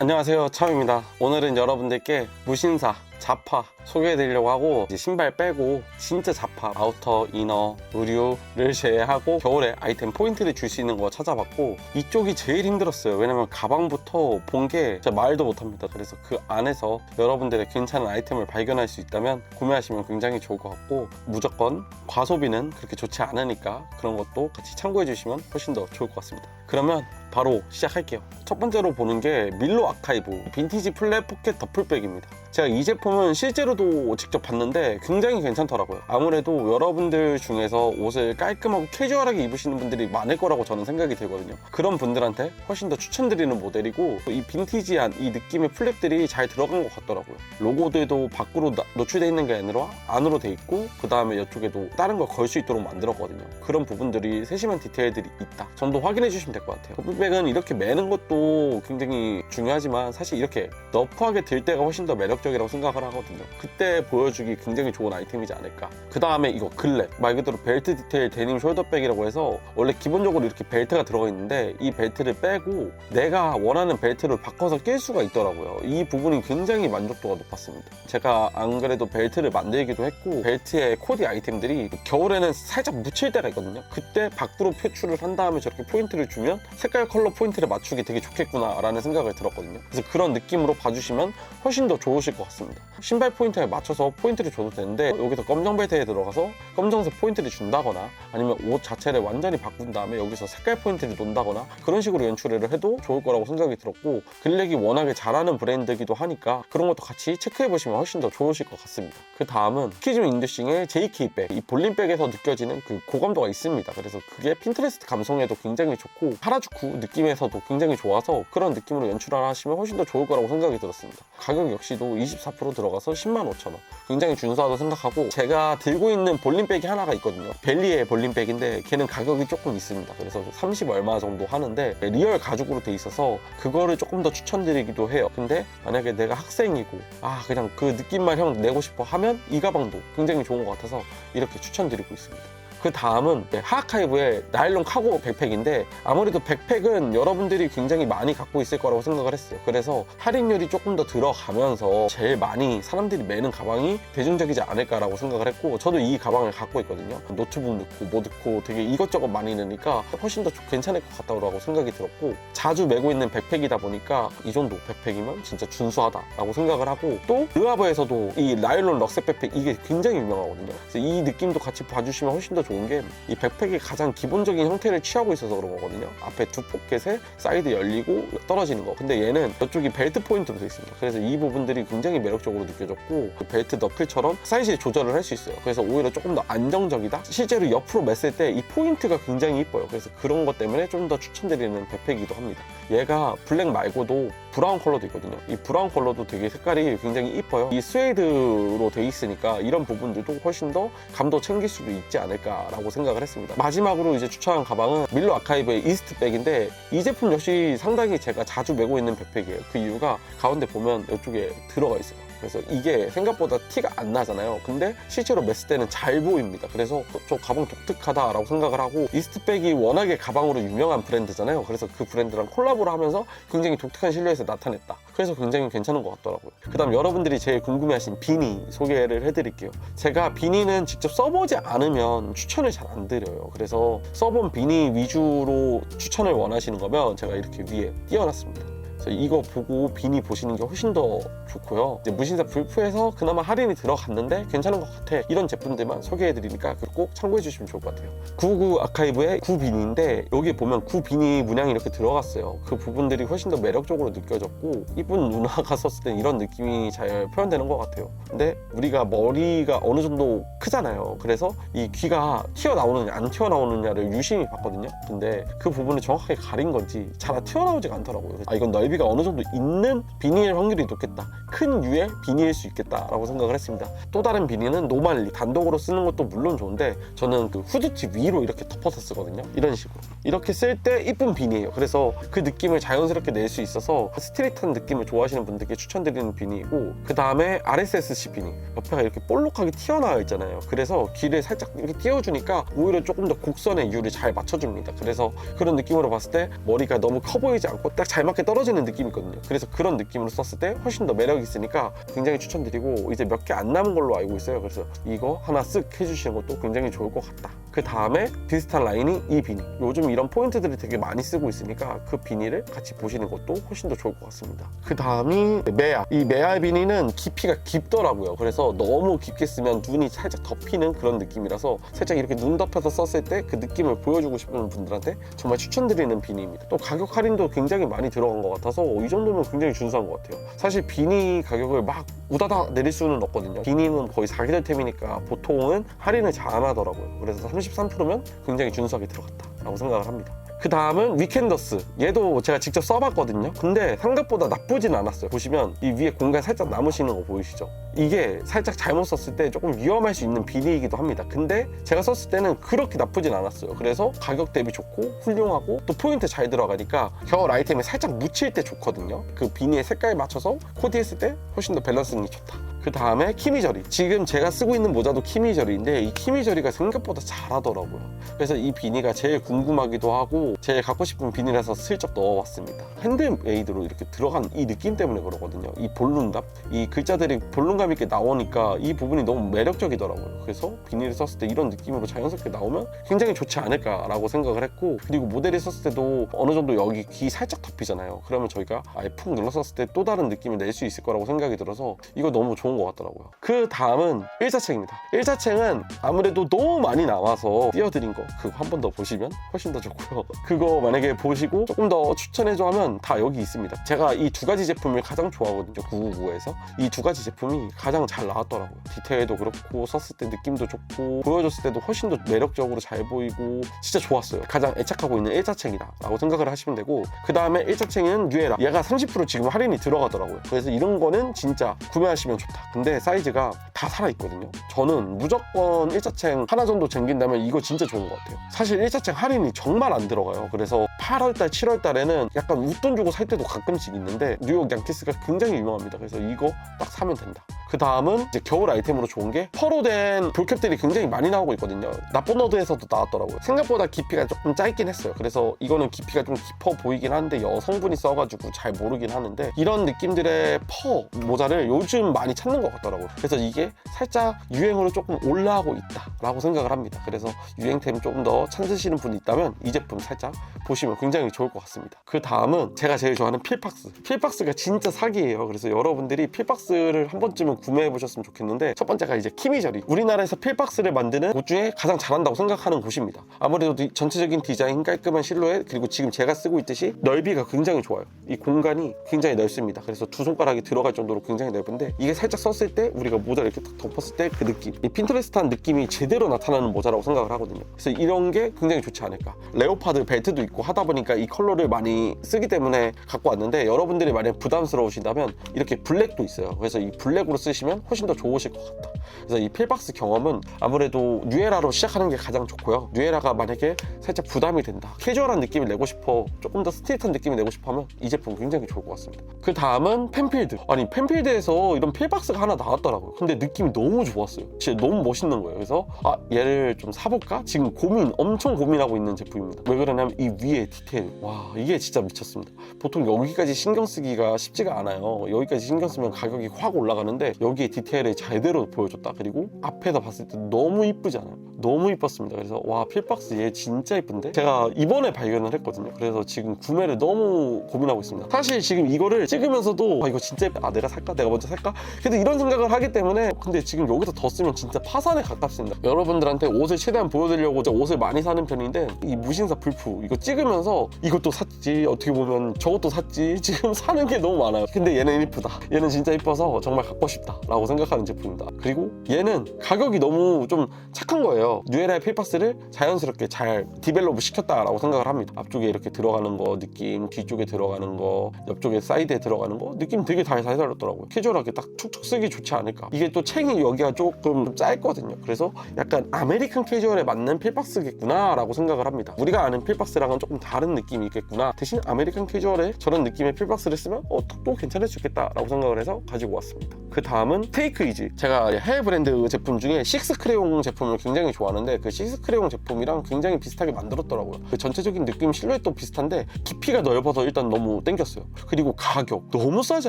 안녕하세요. 차우입니다. 오늘은 여러분들께 무신사 자파 소개해드리려고 하고 신발 빼고 진짜 자파 아우터, 이너, 의류를 제외하고 겨울에 아이템 포인트를 줄 수 있는 거 찾아봤고 이쪽이 제일 힘들었어요. 왜냐면 가방부터 본 게 진짜 말도 못합니다. 그래서 그 안에서 여러분들의 괜찮은 아이템을 발견할 수 있다면 구매하시면 굉장히 좋을 것 같고 무조건 과소비는 그렇게 좋지 않으니까 그런 것도 같이 참고해 주시면 훨씬 더 좋을 것 같습니다. 그러면 바로 시작할게요. 첫 번째로 보는 게 밀로 아카이브 빈티지 플랫 포켓 더플백입니다. 제가 이 제품은 실제로 도 직접 봤는데 굉장히 괜찮더라고요. 아무래도 여러분들 중에서 옷을 깔끔하고 캐주얼하게 입으시는 분들이 많을 거라고 저는 생각이 들거든요. 그런 분들한테 훨씬 더 추천드리는 모델이고 이 빈티지한 이 느낌의 플랩들이 잘 들어간 것 같더라고요. 로고들도 밖으로 나- 노출되어 있는 게 아니라 안으로 돼 있고 그 다음에 이쪽에도 다른 걸 걸 수 있도록 만들었거든요. 그런 부분들이 세심한 디테일들이 있다. 정도 확인해 주시면 될 것 같아요. 더플백은 이렇게 매는 것도 굉장히 중요하지만 사실 이렇게 너프하게 들 때가 훨씬 더 매력적이라고 생각을 하거든요. 그때 보여주기 굉장히 좋은 아이템이지 않을까. 그 다음에 이거 글랩. 말 그대로 벨트 디테일 데님 숄더백이라고 해서 원래 기본적으로 이렇게 벨트가 들어가 있는데 이 벨트를 빼고 내가 원하는 벨트를 바꿔서 낄 수가 있더라고요. 이 부분이 굉장히 만족도가 높았습니다. 제가 안 그래도 벨트를 만들기도 했고 벨트에 코디 아이템들이 겨울에는 살짝 묻힐 때가 있거든요. 그때 밖으로 표출을 한 다음에 저렇게 포인트를 주면 색깔 컬러 포인트를 맞추기 되게 좋겠구나 라는 생각을 들었거든요. 그래서 그런 느낌으로 봐주시면 훨씬 더 좋으실 것 같습니다. 신발 포인트 에 맞춰서 포인트를 줘도 되는데 여기서 검정 벨트에 들어가서 검정색 포인트를 준다거나 아니면 옷 자체를 완전히 바꾼 다음에 여기서 색깔 포인트를 놓는다거나 그런 식으로 연출을 해도 좋을 거라고 생각이 들었고 글렉이 워낙에 잘하는 브랜드이기도 하니까 그런 것도 같이 체크해 보시면 훨씬 더 좋으실 것 같습니다. 그 다음은 키즘 인듀싱의 JK백. 이 볼림백에서 느껴지는 그 고감도가 있습니다. 그래서 그게 핀트레스트 감성에도 굉장히 좋고 하라주쿠 느낌에서도 굉장히 좋아서 그런 느낌으로 연출을 하시면 훨씬 더 좋을 거라고 생각이 들었습니다. 가격 역시도 24% 들어가서 10만 5천 원. 굉장히 준수하다고 생각하고 제가 들고 있는 볼림백이 하나가 있거든요. 벨리의 볼림백인데 걔는 가격이 조금 있습니다. 그래서 30 얼마 정도 하는데 리얼 가죽으로 돼 있어서 그거를 조금 더 추천드리기도 해요. 근데 만약에 내가 학생이고 아 그냥 그 느낌만 형 내고 싶어 하면 이 가방도 굉장히 좋은 것 같아서 이렇게 추천드리고 있습니다 그 다음은 하아카이브의 나일론 카고 백팩인데 아무래도 백팩은 여러분들이 굉장히 많이 갖고 있을 거라고 생각을 했어요. 그래서 할인율이 조금 더 들어가면서 제일 많이 사람들이 매는 가방이 대중적이지 않을까라고 생각을 했고 저도 이 가방을 갖고 있거든요. 노트북 넣고 뭐 넣고 되게 이것저것 많이 넣으니까 훨씬 더 괜찮을 것 같다고 생각이 들었고 자주 메고 있는 백팩이다 보니까 이 정도 백팩이면 진짜 준수하다라고 생각을 하고 또 르하버에서도 이 나일론 럭색 백팩 이게 굉장히 유명하거든요. 그래서 이 느낌도 같이 봐주시면 훨씬 더 좋은 게 이 백팩이 가장 기본적인 형태를 취하고 있어서 그런 거거든요. 앞에 두 포켓에 사이드 열리고 떨어지는 거. 근데 얘는 이쪽이 벨트 포인트로 되어 있습니다. 그래서 이 부분들이 굉장히 매력적으로 느껴졌고 그 벨트 너클처럼 사이즈 조절을 할 수 있어요. 그래서 오히려 조금 더 안정적이다. 실제로 옆으로 맸을 때 이 포인트가 굉장히 이뻐요. 그래서 그런 것 때문에 좀 더 추천드리는 백팩이기도 합니다. 얘가 블랙 말고도 브라운 컬러도 있거든요. 이 브라운 컬러도 되게 색깔이 굉장히 이뻐요. 이 스웨이드로 돼 있으니까 이런 부분들도 훨씬 더 감도 챙길 수도 있지 않을까 라고 생각을 했습니다. 마지막으로 이제 추천한 가방은 밀로 아카이브의 이스트 백인데 이 제품 역시 상당히 제가 자주 메고 있는 백팩이에요. 그 이유가 가운데 보면 이쪽에 들어가 있어요. 그래서 이게 생각보다 티가 안 나잖아요. 근데 실제로 맸을 때는 잘 보입니다. 그래서 저 가방 독특하다라고 생각을 하고 이스트백이 워낙에 가방으로 유명한 브랜드잖아요. 그래서 그 브랜드랑 콜라보를 하면서 굉장히 독특한 실루엣을 나타냈다. 그래서 굉장히 괜찮은 것 같더라고요. 그 다음 여러분들이 제일 궁금해하신 비니 소개를 해드릴게요. 제가 비니는 직접 써보지 않으면 추천을 잘 안 드려요. 그래서 써본 비니 위주로 추천을 원하시는 거면 제가 이렇게 위에 띄워놨습니다. 이거 보고 비니 보시는 게 훨씬 더 좋고요. 이제 무신사 불프에서 그나마 할인이 들어갔는데 괜찮은 것 같아. 이런 제품들만 소개해드리니까 꼭 참고해 주시면 좋을 것 같아요. 99 아카이브의 9비니인데 여기 보면 9비니 문양이 이렇게 들어갔어요. 그 부분들이 훨씬 더 매력적으로 느껴졌고 이쁜 누나가 썼을 때 이런 느낌이 잘 표현되는 것 같아요. 근데 우리가 머리가 어느 정도 크잖아요. 그래서 이 귀가 튀어나오느냐 안 튀어나오느냐를 유심히 봤거든요. 근데 그 부분을 정확하게 가린 건지 잘 튀어나오지가 않더라고요. 아 이건 넓이가 어느 정도 있는 비니일 확률이 높겠다. 큰 유의 비니일 수 있겠다라고 생각을 했습니다. 또 다른 비니는 노말리 단독으로 쓰는 것도 물론 좋은데 저는 그 후드티 위로 이렇게 덮어서 쓰거든요. 이런 식으로 이렇게 쓸 때 이쁜 비니예요. 그래서 그 느낌을 자연스럽게 낼 수 있어서 스트릿한 느낌을 좋아하시는 분들께 추천드리는 비니이고 그 다음에 RSSC 비니 옆에가 이렇게 볼록하게 튀어나와 있잖아요. 그래서 귀를 살짝 이렇게 띄워주니까 오히려 조금 더 곡선의 유를 잘 맞춰줍니다. 그래서 그런 느낌으로 봤을 때 머리가 너무 커 보이지 않고 딱 잘 맞게 떨어지는 느낌이 있거든요. 그래서 그런 느낌으로 썼을 때 훨씬 더 매력 이 있으니까 굉장히 추천드리고 이제 몇 개 안 남은 걸로 알고 있어요. 그래서 이거 하나 쓱 해주시는 것도 굉장히 좋을 것 같다. 그 다음에 비슷한 라인이 이 비닐. 요즘 이런 포인트들이 되게 많이 쓰고 있으니까 그 비닐을 같이 보시는 것도 훨씬 더 좋을 것 같습니다. 그 다음이 메아. 이 메아 비닐은 깊이가 깊더라고요. 그래서 너무 깊게 쓰면 눈이 살짝 덮이는 그런 느낌이라서 살짝 이렇게 눈 덮여서 썼을 때 그 느낌을 보여주고 싶은 분들한테 정말 추천드리는 비닐입니다. 또 가격 할인도 굉장히 많이 들어간 것 같아서 이 정도면 굉장히 준수한 것 같아요. 사실 비니 가격을 막 우다다 내릴 수는 없거든요. 비니는 거의 사기들템이니까 보통은 할인을 잘 안 하더라고요. 그래서 33%면 굉장히 준수하게 들어갔다라고 생각을 합니다. 그 다음은 위켄더스. 얘도 제가 직접 써봤거든요. 근데 생각보다 나쁘진 않았어요. 보시면 이 위에 공간 살짝 남으시는 거 보이시죠? 이게 살짝 잘못 썼을 때 조금 위험할 수 있는 비닐이기도 합니다. 근데 제가 썼을 때는 그렇게 나쁘진 않았어요. 그래서 가격 대비 좋고 훌륭하고 또 포인트 잘 들어가니까 겨울 아이템에 살짝 묻힐 때 좋거든요. 그 비닐의 색깔 맞춰서 코디했을 때 훨씬 더 밸런스는 좋다 그 다음에 키미저리. 지금 제가 쓰고 있는 모자도 키미저리인데 이 키미저리가 생각보다 잘하더라고요. 그래서 이 비니가 제일 궁금하기도 하고 제일 갖고 싶은 비닐에서 슬쩍 넣어봤습니다. 핸드메이드로 이렇게 들어간 이 느낌 때문에 그러거든요. 이 볼륨감? 이 글자들이 볼륨감 있게 나오니까 이 부분이 너무 매력적이더라고요. 그래서 비닐을 썼을 때 이런 느낌으로 자연스럽게 나오면 굉장히 좋지 않을까라고 생각을 했고 그리고 모델이 썼을 때도 어느 정도 여기 귀 살짝 덮이잖아요. 그러면 저희가 아예 푹 눌렀었을 때 또 다른 느낌을 낼 수 있을 거라고 생각이 들어서 이거 너무 좋은 것 같더라고요. 그 다음은 일자책입니다. 일자책은 아무래도 너무 많이 나와서 띄워드린 거. 그거 한 번 더 보시면 훨씬 더 좋고요. 그거 만약에 보시고 조금 더 추천해줘 하면 다 여기 있습니다. 제가 이 두 가지 제품을 가장 좋아하거든요 999에서. 이 두 가지 제품이 가장 잘 나왔더라고요. 디테일도 그렇고 썼을 때 느낌도 좋고 보여줬을 때도 훨씬 더 매력적으로 잘 보이고 진짜 좋았어요. 가장 애착하고 있는 일자책이다 라고 생각을 하시면 되고 그 다음에 일자책은 뉴에라. 얘가 30% 지금 할인이 들어가더라고요. 그래서 이런 거는 진짜 구매하시면 좋다 근데 사이즈가 다 살아있거든요. 저는 무조건 일자책 하나 정도 챙긴다면 이거 진짜 좋은 것 같아요. 사실 일자책 할인이 정말 안 들어가요. 그래서 8월달 7월달에는 약간 웃돈 주고 살 때도 가끔씩 있는데 뉴욕 양키스가 굉장히 유명합니다. 그래서 이거 딱 사면 된다. 그 다음은 이제 겨울 아이템으로 좋은 게 펄로 된 볼캡들이 굉장히 많이 나오고 있거든요. 나쁜너드에서도 나왔더라고요. 생각보다 깊이가 조금 짧긴 했어요. 그래서 이거는 깊이가 좀 깊어 보이긴 한데 여성분이 써가지고 잘 모르긴 하는데 이런 느낌들의 퍼 모자를 요즘 많이 찾는 것 같더라고요. 그래서 이게 살짝 유행으로 조금 올라오고 있다라고 생각을 합니다. 그래서 유행템 조금 더 찾으시는 분이 있다면 이 제품 살짝 보시면 굉장히 좋을 것 같습니다. 그 다음은 제가 제일 좋아하는 필박스. 필박스가 진짜 사기예요. 그래서 여러분들이 필박스를 한 번쯤은 구매해 보셨으면 좋겠는데 첫 번째가 이제 키미저리. 우리나라에서 필박스를 만드는 곳 중에 가장 잘한다고 생각하는 곳입니다. 아무래도 이 전체적인 디자인 깔끔한 실루엣 그리고 지금 제가 쓰고 있듯이 넓이가 굉장히 좋아요. 이 공간이 굉장히 넓습니다. 그래서 두 손가락이 들어갈 정도로 굉장히 넓은데 이게 살짝 썼을 때 우리가 모자를 이렇게 딱 덮었을 때 그 느낌 이 핀터레스트한 느낌이 제대로 나타나는 모자라고 생각을 하거든요. 그래서 이런 게 굉장히 좋지 않을까. 레오파드 벨트도 있고 하다 보니까 이 컬러를 많이 쓰기 때문에 갖고 왔는데 여러분들이 만약 부담스러우신다면 이렇게 블랙도 있어요. 그래서 이 블랙으로 쓰시면 훨씬 더 좋으실 것 같다. 그래서 이 필박스 경험은 아무래도 뉴에라로 시작하는 게 가장 좋고요. 뉴에라가 만약에 살짝 부담이 된다 캐주얼한 느낌을 내고 싶어 조금 더 스트릿한 느낌을 내고 싶어 하면 이 제품 굉장히 좋을 것 같습니다. 그 다음은 펜필드. 아니 펜필드에서 이런 필 박스가 하나 나왔더라고요. 근데 느낌이 너무 좋았어요. 진짜 너무 멋있는 거예요. 그래서 아 얘를 좀 사볼까? 지금 고민 엄청 고민하고 있는 제품입니다. 왜 그러냐면 이 위에 디테일. 와 이게 진짜 미쳤습니다. 보통 여기까지 신경 쓰기가 쉽지가 않아요. 여기까지 신경 쓰면 가격이 확 올라가는데 여기에 디테일을 제대로 보여줬다. 그리고 앞에서 봤을 때 너무 이쁘지 않아요? 너무 이뻤습니다. 그래서 와 필박스 얘 진짜 이쁜데? 제가 이번에 발견을 했거든요. 그래서 지금 구매를 너무 고민하고 있습니다. 사실 지금 이거를 찍으면서도 아 이거 진짜 예쁘다. 아 내가 살까? 내가 먼저 살까? 그래도 이런 생각을 하기 때문에 근데 지금 여기서 더 쓰면 진짜 파산에 가깝습니다. 여러분들한테 옷을 최대한 보여드리려고 옷을 많이 사는 편인데 이 무신사 불프 이거 찍으면서 이것도 샀지 어떻게 보면 저것도 샀지 지금 사는 게 너무 많아요. 근데 얘는 이쁘다. 얘는 진짜 이뻐서 정말 갖고 싶다 라고 생각하는 제품입니다. 그리고 얘는 가격이 너무 좀 착한 거예요. 뉴에라의 필박스를 자연스럽게 잘 디벨롭을 시켰다라고 생각을 합니다. 앞쪽에 이렇게 들어가는 거 느낌 뒤쪽에 들어가는 거 옆쪽에 사이드에 들어가는 거 느낌 되게 잘 살렸더라고요. 캐주얼하게 딱 툭툭 쓰기 좋지 않을까. 이게 또 챙이 여기가 조금 좀 짧거든요. 그래서 약간 아메리칸 캐주얼에 맞는 필박스겠구나 라고 생각을 합니다. 우리가 아는 필박스랑은 조금 다른 느낌이 있겠구나. 대신 아메리칸 캐주얼에 저런 느낌의 필박스를 쓰면 어, 또 괜찮을 수 있겠다 라고 생각을 해서 가지고 왔습니다 그 다음은 테이크 이지. 제가 해외 브랜드 제품 중에 식스 크레용 제품을 굉장히 좋아하는데 그 식스 크레용 제품이랑 굉장히 비슷하게 만들었더라고요. 그 전체적인 느낌 실루엣도 비슷한데 깊이가 넓어서 일단 너무 땡겼어요. 그리고 가격 너무 싸지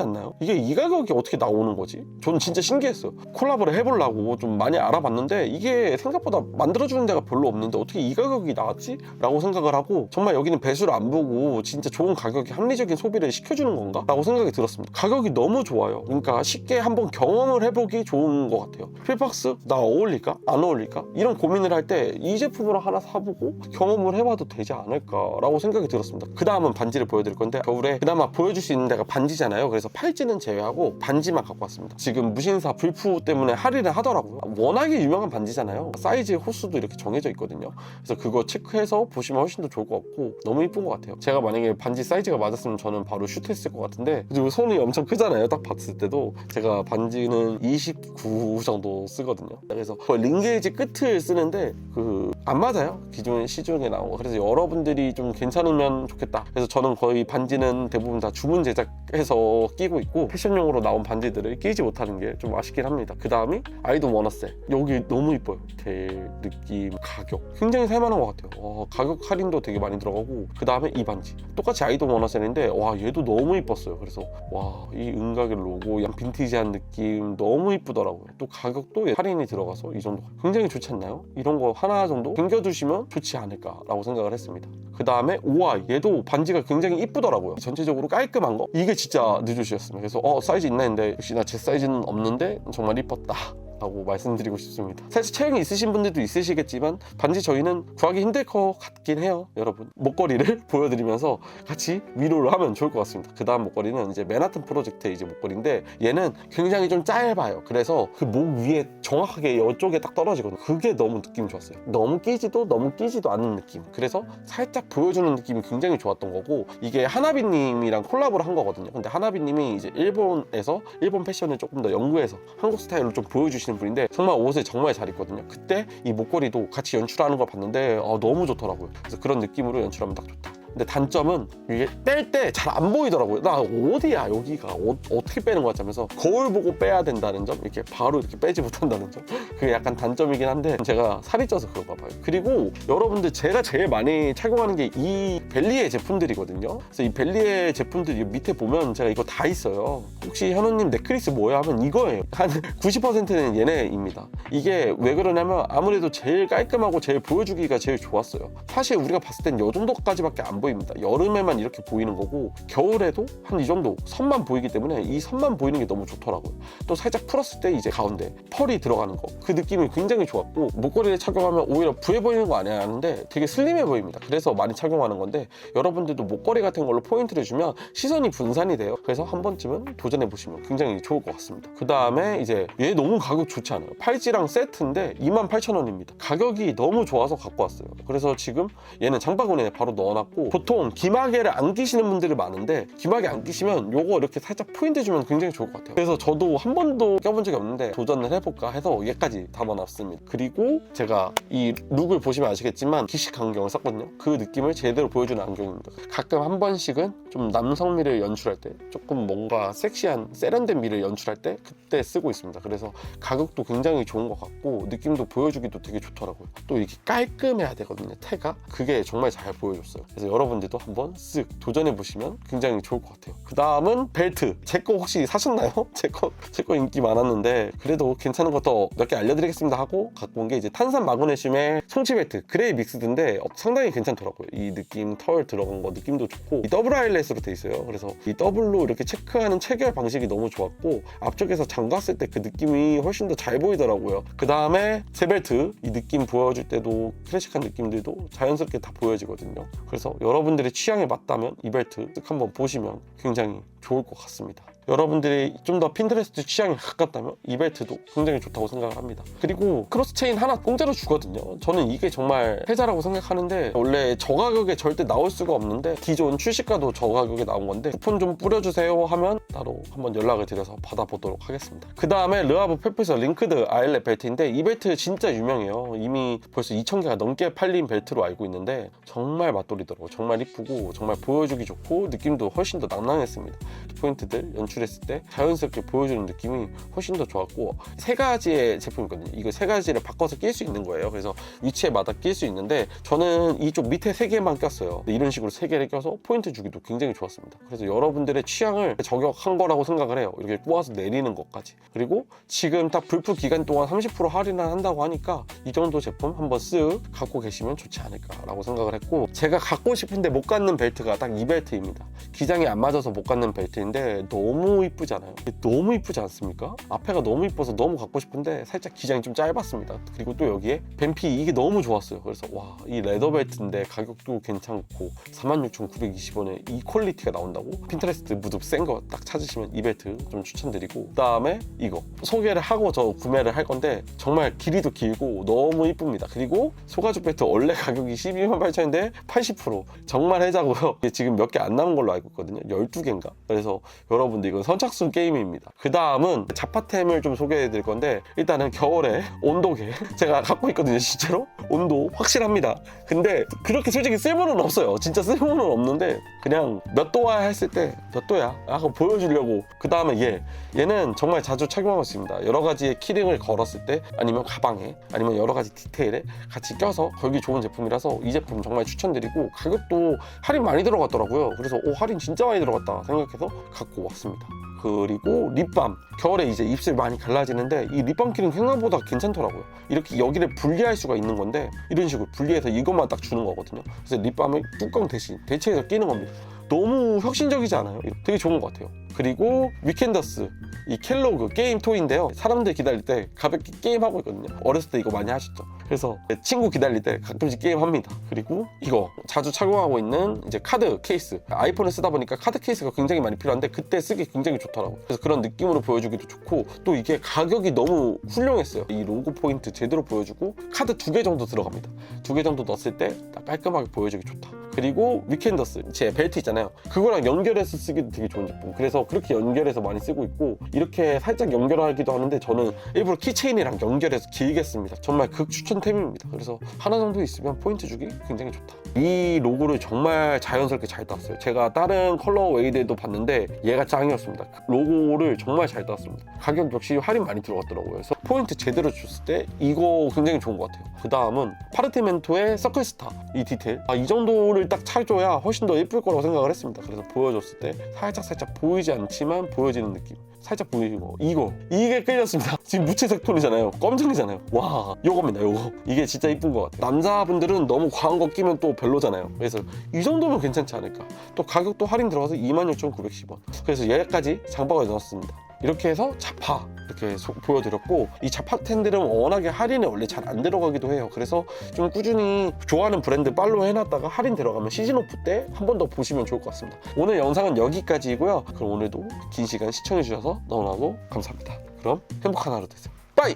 않나요? 이게 이 가격이 어떻게 나오는 거지? 저는 진짜 신기했어요. 콜라보를 해보려고 좀 많이 알아봤는데 이게 생각보다 만들어주는 데가 별로 없는데 어떻게 이 가격이 나왔지? 라고 생각을 하고 정말 여기는 배수를 안 보고 진짜 좋은 가격에 합리적인 소비를 시켜주는 건가? 라고 생각이 들었습니다. 가격이 너무 좋아요. 그러니까 쉽게 한번 경험을 해보기 좋은 것 같아요. 필박스 나 어울릴까? 안 어울릴까? 이런 고민을 할 때 이 제품으로 하나 사보고 경험을 해봐도 되지 않을까라고 생각이 들었습니다. 그 다음은 반지를 보여드릴 건데 겨울에 그나마 보여줄 수 있는 데가 반지잖아요. 그래서 팔찌는 제외하고 반지만 갖고 왔습니다. 지금 무신사 불프 때문에 할인을 하더라고요. 워낙에 유명한 반지잖아요. 사이즈 호수도 이렇게 정해져 있거든요. 그래서 그거 체크해서 보시면 훨씬 더 좋을 것 같고 너무 이쁜 것 같아요. 제가 만약에 반지 사이즈가 맞았으면 저는 바로 슛했을 것 같은데 그리고 손이 엄청 크잖아요. 딱 봤을 때도 제가 반지는 29 정도 쓰거든요. 그래서 링게이지 끝을 쓰는데 그 안 맞아요. 기존 시중에 나온 거. 그래서 여러분들이 좀 괜찮으면 좋겠다. 그래서 저는 거의 반지는 대부분 다 주문 제작해서 끼고 있고 패션용으로 나온 반지들을 끼지 못하는 게 좀 아쉽긴 합니다. 그 다음이 아이돌 워너셀. 여기 너무 이뻐요. 델 느낌, 가격 굉장히 살만한 것 같아요. 와, 가격 할인도 되게 많이 들어가고 그 다음에 이 반지 똑같이 아이돌 워너셀인데 와 얘도 너무 이뻤어요. 그래서 와 이 은각의 로고, 양 빈티지한 느낌 너무 이쁘더라고요. 또 가격도 할인이 들어가서 이 정도 굉장히 좋지 않나요? 이런 거 하나 정도 챙겨두시면 좋지 않을까라고 생각을 했습니다. 그 다음에 우와 얘도 반지가 굉장히 이쁘더라고요. 전체적으로 깔끔한 거 이게 진짜 늦으셨습니다. 그래서 어 사이즈 있나 했는데 역시나 제 사이즈는 없는데 정말 이뻤다. 라고 말씀드리고 싶습니다. 사실 체형이 있으신 분들도 있으시겠지만 반지 저희는 구하기 힘들 것 같긴 해요, 여러분. 목걸이를 보여드리면서 같이 위로를 하면 좋을 것 같습니다. 그 다음 목걸이는 이제 맨하튼 프로젝트의 이제 목걸이인데 얘는 굉장히 좀 짧아요. 그래서 그 목 위에 정확하게 이쪽에 딱 떨어지거든요. 그게 너무 느낌이 좋았어요. 너무 끼지도 너무 끼지도 않는 느낌. 그래서 살짝 보여주는 느낌이 굉장히 좋았던 거고 이게 하나비님이랑 콜라보를 한 거거든요. 근데 하나비님이 이제 일본에서 일본 패션을 조금 더 연구해서 한국 스타일로 좀 보여주시는 분인데 정말 옷을 정말 잘 입거든요. 그때 이 목걸이도 같이 연출하는 걸 봤는데 아, 너무 좋더라고요. 그래서 그런 느낌으로 연출하면 딱 좋다. 근데 단점은 이게 뺄때잘 안 보이더라고요. 나 어디야 여기가 어, 떻게 빼는 거지 하면서 거울 보고 빼야 된다는 점 이렇게 바로 이렇게 빼지 못한다는 점 그게 약간 단점이긴 한데 제가 살이 쪄서 그런가 봐요. 그리고 여러분들 제가 제일 많이 착용하는 게 이 벨리의 제품들이거든요. 그래서 이 벨리의 제품들 이 밑에 보면 제가 이거 다 있어요. 혹시 현우님 넥클리스 뭐야 하면 이거예요. 한 90%는 얘네입니다. 이게 왜 그러냐면 아무래도 제일 깔끔하고 제일 보여주기가 제일 좋았어요. 사실 우리가 봤을 땐 이 정도까지밖에 안 보입니다. 여름에만 이렇게 보이는 거고 겨울에도 한 이 정도 선만 보이기 때문에 이 선만 보이는 게 너무 좋더라고요. 또 살짝 풀었을 때 이제 가운데 펄이 들어가는 거 그 느낌이 굉장히 좋았고 목걸이를 착용하면 오히려 부해 보이는 거 아니야 하는데 되게 슬림해 보입니다. 그래서 많이 착용하는 건데 여러분들도 목걸이 같은 걸로 포인트를 주면 시선이 분산이 돼요. 그래서 한 번쯤은 도전해 보시면 굉장히 좋을 것 같습니다. 그 다음에 이제 얘 너무 가격 좋지 않아요? 팔찌랑 세트인데 28,000원입니다. 가격이 너무 좋아서 갖고 왔어요. 그래서 지금 얘는 장바구니에 바로 넣어놨고 보통 기마개를 안 끼시는 분들이 많은데 기마개 안 끼시면 요거 이렇게 살짝 포인트 주면 굉장히 좋을 것 같아요. 그래서 저도 한 번도 껴본 적이 없는데 도전을 해볼까 해서 얘까지 담아놨습니다. 그리고 제가 이 룩을 보시면 아시겠지만 기식 안경을 썼거든요. 그 느낌을 제대로 보여주는 안경입니다. 가끔 한 번씩은 좀 남성미를 연출할 때 조금 뭔가 섹시한 세련된 미를 연출할 때 그때 쓰고 있습니다. 그래서 가격도 굉장히 좋은 것 같고 느낌도 보여주기도 되게 좋더라고요. 또 이렇게 깔끔해야 되거든요. 태가 그게 정말 잘 보여줬어요. 그래서 여러분들도 한번 쓱 도전해 보시면 굉장히 좋을 것 같아요. 그 다음은 벨트. 제 거 혹시 사셨나요? 제거 제 거 인기 많았는데 그래도 괜찮은 것도 몇 개 알려드리겠습니다 하고 갖고 온 게 이제 탄산 마그네슘의 송치 벨트 그레이 믹스드인데 어, 상당히 괜찮더라고요. 이 느낌 털 들어간 거 느낌도 좋고 이 더블 아일렛 으로 돼 있어요. 그래서 이 더블로 이렇게 체크하는 체결 방식이 너무 좋았고 앞쪽에서 잠갔을 때 그 느낌이 훨씬 더 잘 보이더라고요. 그 다음에 제 벨트 이 느낌 보여줄 때도 클래식한 느낌들도 자연스럽게 다 보여지거든요. 그래서 여러분들의 취향에 맞다면 이 벨트 쓱 한번 보시면 굉장히 좋을 것 같습니다. 여러분들이 좀 더 핀터레스트 취향에 가깝다면 이 벨트도 굉장히 좋다고 생각을 합니다. 그리고 크로스 체인 하나 공짜로 주거든요. 저는 이게 정말 혜자라고 생각하는데 원래 저 가격에 절대 나올 수가 없는데 기존 출시가도 저 가격에 나온 건데 쿠폰 좀 뿌려주세요 하면 따로 한번 연락을 드려서 받아보도록 하겠습니다. 그 다음에 르하브 페프에서 링크드 아일렛 벨트인데 이 벨트 진짜 유명해요. 이미 벌써 2,000개가 넘게 팔린 벨트로 알고 있는데 정말 맛돌이더라고요. 정말 이쁘고 정말 보여주기 좋고 느낌도 훨씬 더 낭낭했습니다. 포인트들 연출했을 때 자연스럽게 보여주는 느낌이 훨씬 더 좋았고 세 가지의 제품이거든요. 이거 세 가지를 바꿔서 낄 수 있는 거예요. 그래서 위치에마다 낄 수 있는데 저는 이쪽 밑에 세 개만 꼈어요. 이런 식으로 세 개를 껴서 포인트 주기도 굉장히 좋았습니다. 그래서 여러분들의 취향을 저격한 거라고 생각을 해요. 이렇게 꼬아서 내리는 것까지. 그리고 지금 딱 불프 기간 동안 30% 할인을 한다고 하니까 이 정도 제품 한번 쓱 갖고 계시면 좋지 않을까라고 생각을 했고 제가 갖고 싶은데 못 갖는 벨트가 딱 이 벨트입니다. 기장이 안 맞아서 못 갖는 벨트 인데 너무 이쁘잖아요. 너무 이쁘지 않습니까? 앞에가 너무 이뻐서 너무 갖고 싶은데 살짝 기장이 좀 짧았습니다. 그리고 또 여기에 뱀피 이게 너무 좋았어요. 그래서 와 이 레더 벨트인데 가격도 괜찮고 46,920원에 이 퀄리티가 나온다고 핀터레스트 무드 센 거 딱 찾으시면 이 벨트 좀 추천드리고 그 다음에 이거 소개를 하고 저 구매를 할 건데 정말 길이도 길고 너무 이쁩니다. 그리고 소가죽 벨트 원래 가격이 12만 8천인데 80% 정말 해자고요. 지금 몇 개 안 남은 걸로 알고 있거든요. 12개인가? 그래서 여러분들 이건 선착순 게임입니다. 그 다음은 자파템을 좀 소개해 드릴 건데 일단은 겨울에 온도계 제가 갖고 있거든요. 실제로 온도 확실합니다. 근데 그렇게 솔직히 쓸모는 없어요. 진짜 쓸모는 없는데 그냥 몇 도야 했을 때 몇 도야? 약간 보여주려고 그 다음에 얘 얘는 정말 자주 착용하고 있습니다. 여러 가지의 키링을 걸었을 때 아니면 가방에 아니면 여러 가지 디테일에 같이 껴서 걸기 좋은 제품이라서 이 제품 정말 추천드리고 가격도 할인 많이 들어갔더라고요. 그래서 오 할인 진짜 많이 들어갔다 생각해서 갖고 왔습니다. 그리고 립밤 겨울에 이제 입술 많이 갈라지는데 이 립밤 키링 생각보다 괜찮더라고요. 이렇게 여기를 분리할 수가 있는 건데 이런 식으로 분리해서 이것만 딱 주는 거거든요. 그래서 립밤을 뚜껑 대신 대체해서 끼는 겁니다 너무 혁신적이지 않아요? 되게 좋은 것 같아요. 그리고 위켄더스 이 켈로그 게임 토이인데요. 사람들 기다릴 때 가볍게 게임 하고 있거든요. 어렸을 때 이거 많이 하셨죠? 그래서 친구 기다릴 때 가끔씩 게임 합니다. 그리고 이거 자주 착용하고 있는 이제 카드 케이스. 아이폰을 쓰다 보니까 카드 케이스가 굉장히 많이 필요한데 그때 쓰기 굉장히 좋더라고요. 그래서 그런 느낌으로 보여주기도 좋고 또 이게 가격이 너무 훌륭했어요. 이 로고 포인트 제대로 보여주고 카드 두 개 정도 들어갑니다. 두 개 정도 넣었을 때딱 깔끔하게 보여주기 좋다 그리고 위켄더스 제 벨트 있잖아요. 그거랑 연결해서 쓰기도 되게 좋은 제품. 그래서 그렇게 연결해서 많이 쓰고 있고 이렇게 살짝 연결하기도 하는데 저는 일부러 키체인이랑 연결해서 길게 씁니다. 정말 극추천템입니다. 그래서 하나 정도 있으면 포인트 주기 굉장히 좋다. 이 로고를 정말 자연스럽게 잘 땄어요. 제가 다른 컬러 웨이드에도 봤는데 얘가 짱이었습니다. 로고를 정말 잘 땄습니다. 가격 역시 할인 많이 들어갔더라고요. 그래서 포인트 제대로 줬을 때 이거 굉장히 좋은 것 같아요. 그 다음은 파르티멘토의 서클스타 이 디테일. 아, 이 정도를 딱 차줘야 훨씬 더 예쁠 거라고 생각을 했습니다. 그래서 보여줬을 때 살짝 살짝 보이지 않지만 보여지는 느낌. 살짝 보이고 이거. 이게 끌렸습니다. 지금 무채색 톤이잖아요. 검정이잖아요. 와 요겁니다 요거. 이게 진짜 이쁜 것 같아요. 남자분들은 너무 과한 거 끼면 또 별로잖아요. 그래서 이 정도면 괜찮지 않을까? 또 가격도 할인 들어가서 26,910원. 그래서 얘까지 장바구니에 넣었습니다 이렇게 해서 자파 이렇게 소- 보여드렸고 이 자파템들은 워낙에 할인에 원래 잘 안 들어가기도 해요. 그래서 좀 꾸준히 좋아하는 브랜드 팔로우 해놨다가 할인 들어가면 시즌 오프 때 한 번 더 보시면 좋을 것 같습니다. 오늘 영상은 여기까지이고요. 그럼 오늘도 긴 시간 시청해주셔서 너무나도 감사합니다. 그럼 행복한 하루 되세요. 빠이